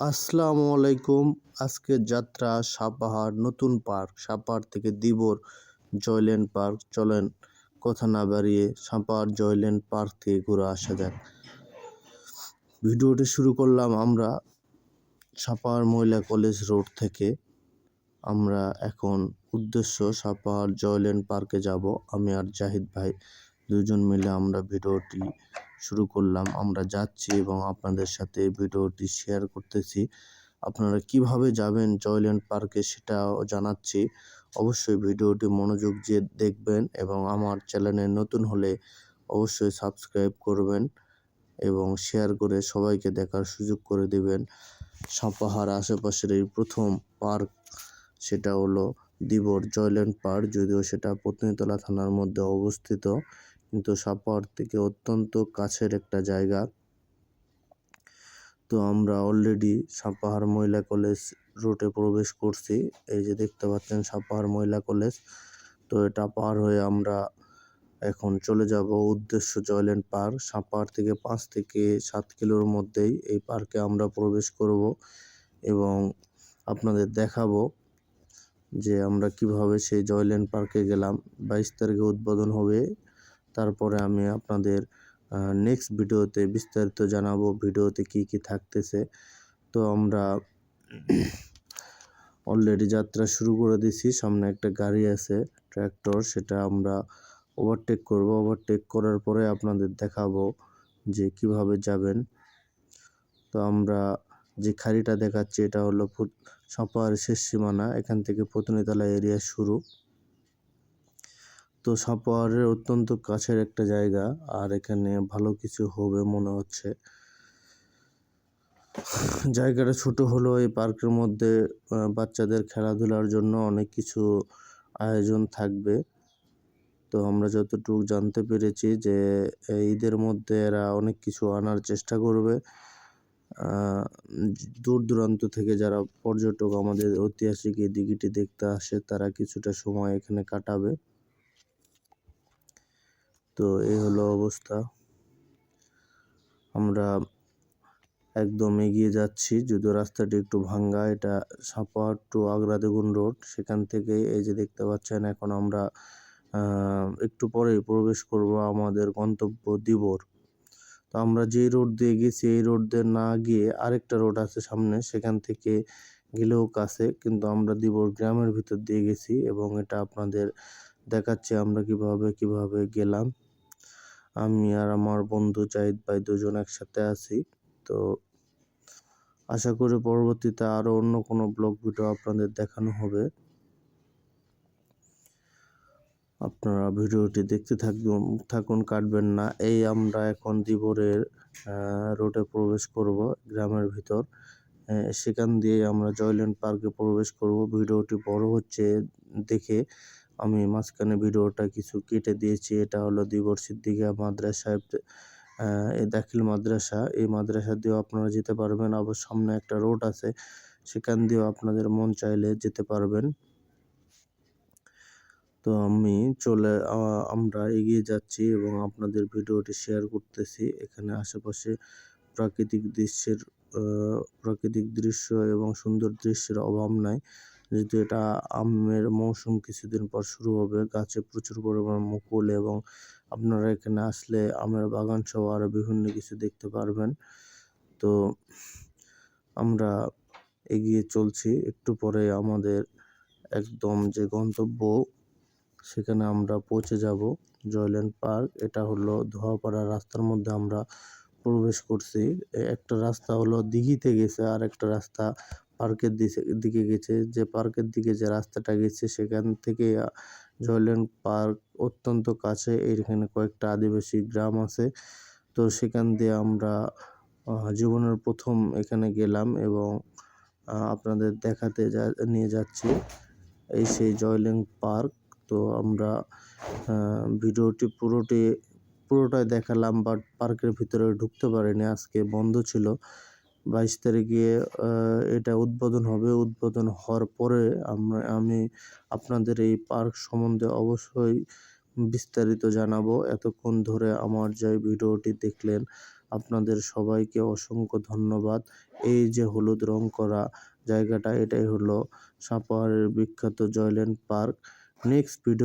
আসসালামু আলাইকুম। আজকের যাত্রা সাপাহার নতুন পার্ক। সাপাহার থেকে দিবর জয়ল্যান্ড পার্ক। চলেন কথা না বাড়িয়ে সাপাহার জয়ল্যান্ড পার্ক থেকে ঘুরে আসা যাক। ভিডিওটি শুরু করলাম আমরা সাপাহার মহিলা কলেজ রোড থেকে। আমরা এখন উদ্দেশ্য সাপাহার জয়ল্যান্ড পার্কে যাব। আমি আর জাহিদ ভাই দুজন মিলে আমরা ভিডিওটি শুরু করলাম। আমরা যাচ্ছি এবং আপনাদের সাথে ভিডিওটি শেয়ার করতেছি। আপনারা কীভাবে যাবেন জয়ল্যান্ড পার্কে সেটাও জানাচ্ছি। অবশ্যই ভিডিওটি মনোযোগ দিয়ে দেখবেন এবং আমার চ্যানেলে নতুন হলে অবশ্যই সাবস্ক্রাইব করবেন এবং শেয়ার করে সবাইকে দেখার সুযোগ করে দেবেন। সাপাহার আশেপাশের এই প্রথম পার্ক সেটা হলো দিবর জয়ল্যান্ড পার্ক, যদিও সেটা পত্নীতলা থানার মধ্যে অবস্থিত। কিন্তু সাপাহার থেকে অত্যন্ত কাছের একটা জায়গা। তো আমরা অলরেডি সাপাহার মহিলা কলেজ রুটে প্রবেশ করছি। এই যে দেখতে পাচ্ছেন সাপাহার মহিলা কলেজ। তো এটা পার হয়ে আমরা এখন চলে যাব উদ্দেশ্য জয়ল্যান্ড পার্ক সাপাহার থেকে পাঁচ থেকে সাত কিলোর মধ্যেই এই পার্কে আমরা প্রবেশ করব এবং আপনাদের দেখাবো যে আমরা কীভাবে সেই জয়ল্যান্ড পার্কে গেলাম। বাইশ তারিখে উদ্বোধন হবে তারপরে আমি আপনাদের নেক্সট ভিডিওতে বিস্তারিত জানাব ভিডিওতে কি কি থাকতেছে। তো আমরা অলরেডি যাত্রা শুরু করে দিছি সামনে একটা গাড়ি আছে ট্র্যাক্টর সেটা আমরা ওভারটেক করব। ওভারটেক করার পরে আপনাদের দেখাবো যে কীভাবে যাবেন। তো আমরা যে খাড়িটা দেখাচ্ছি, এটা হলো সাপার শেষ সীমানা। এখান থেকে পতনীতলা এরিয়া শুরু। তো সাপাহারের অত্যন্ত কাছের একটা জায়গা, আর এখানে ভালো কিছু হবে মনে হচ্ছে। জায়গাটা ছোট হলেও এই পার্কের মধ্যে বাচ্চাদের খেলাধুলার জন্য অনেক কিছু আয়োজন থাকবে। তো আমরা যতটুকু জানতে পেরেছি যে ঈদের মধ্যে এরা অনেক কিছু আনার চেষ্টা করবে। দূর দূরান্ত থেকে যারা পর্যটক আমাদের ঐতিহাসিক এই দিঘিটি দেখতে আসে, তারা কিছুটা সময় এখানে কাটাবে। তো এই হলো অবস্থা। আমরা একদম এগিয়ে যাচ্ছি, যদিও রাস্তাটি একটু ভাঙ্গা। এটা সাপাহার টু আগ্রা দেগুন রোড। সেখান থেকে এই যে দেখতে পাচ্ছেন, এখন আমরা একটু পরেই প্রবেশ করব আমাদের গন্তব্য দিবর তো আমরা যেই রোড দিয়ে গেছি, এই রোড দিয়ে না গিয়ে আরেকটা রোড আছে সামনে। সেখান থেকে গেলেও কাছে, কিন্তু আমরা দিবর গ্রামের ভিতর দিয়ে গেছি এবং এটা আপনাদের দেখাচ্ছি আমরা কীভাবে কীভাবে গেলাম। আমি আর আমার বন্ধু জাহিদ ভাই দুজন একসাথে আছি। তো আশা করি পরবর্তীতে আরও অন্য কোনো ব্লগ ভিডিও আপনাদের দেখানো হবে। আপনারা ভিডিওটি দেখতে থাকবেন থাকুন, কাটবেন না। এই আমরা এখন দিবরের রোডে প্রবেশ করব, গ্রামের ভিতর। সেখান দিয়ে আমরা জয়ল্যান্ড পার্কে প্রবেশ করব। ভিডিওটি বড় হচ্ছে দেখে আমি মাঝখানে ভিডিওটা কিছু কেটে দিয়েছি। এটা হলো দিবর সিদ্দিকা মাদ্রাসা এই দাখিল মাদ্রাসা। এই মাদ্রাসা দিয়েও আপনারা যেতে পারবেন। আবার সামনে একটা রোড আছে, সেখান দিয়েও আপনাদের মন চাইলে যেতে পারবেন। তো আমি চলে আমরা এগিয়ে যাচ্ছি এবং আপনাদের ভিডিওটি শেয়ার করতেছি। এখানে আশেপাশে প্রাকৃতিক দৃশ্যের প্রাকৃতিক দৃশ্য এবং সুন্দর দৃশ্যের অভাব নাই। যেহেতু এটা আমের মৌসুম কিছুদিন পর শুরু হবে, গাছে প্রচুর পরিমাণ মুকুল এবং আপনারা এখানে আসলে আমের বাগান সহ আরও বিভিন্ন কিছু দেখতে পারবেন। তো আমরা এগিয়ে চলছি, একটু পরে আমাদের একদম যে গন্তব্য, সেখানে আমরা পৌঁছে যাব জয়ল্যান্ড পার্ক। এটা হলো ধোয়াপাড়া রাস্তার মধ্যে আমরা প্রবেশ করছি। একটা রাস্তা হলো দিঘিতে গেছে আর একটা রাস্তা পার্কের দিকে গেছে। যে পার্কের দিকে যে রাস্তাটা গেছে, সেখান থেকে জয়ল্যান্ড পার্ক অত্যন্ত কাছে। এখানে কয়েকটা আদিবাসী গ্রাম আছে। তো সেখান দিয়ে আমরা জীবনের প্রথম এখানে গেলাম এবং আপনাদের দেখাতে যা, নিয়ে যাচ্ছি। এই সেই জয়ল্যান্ড পার্ক। তো আমরা ভিডিওটি পুরোটি, পুরোটাই দেখালাম, বাট পার্কের ভিতরে ঢুকতে পারিনি। আজকে বন্ধ ছিল। বাইশ তারিখে এটা উদ্বোধন হবে। উদ্বোধন হওয়ার পরে আমরা, আমি আপনাদের এই পার্ক সম্বন্ধে অবশ্যই বিস্তারিত জানাব। এতক্ষণ ধরে আমার যে ভিডিওটি দেখলেন, আপনাদের সবাইকে অসংখ্য ধন্যবাদ। এই যে হলুদ রং করা জায়গাটা, এটাই হলো সাপাহারের বিখ্যাত জয়ল্যান্ড পার্ক। Next video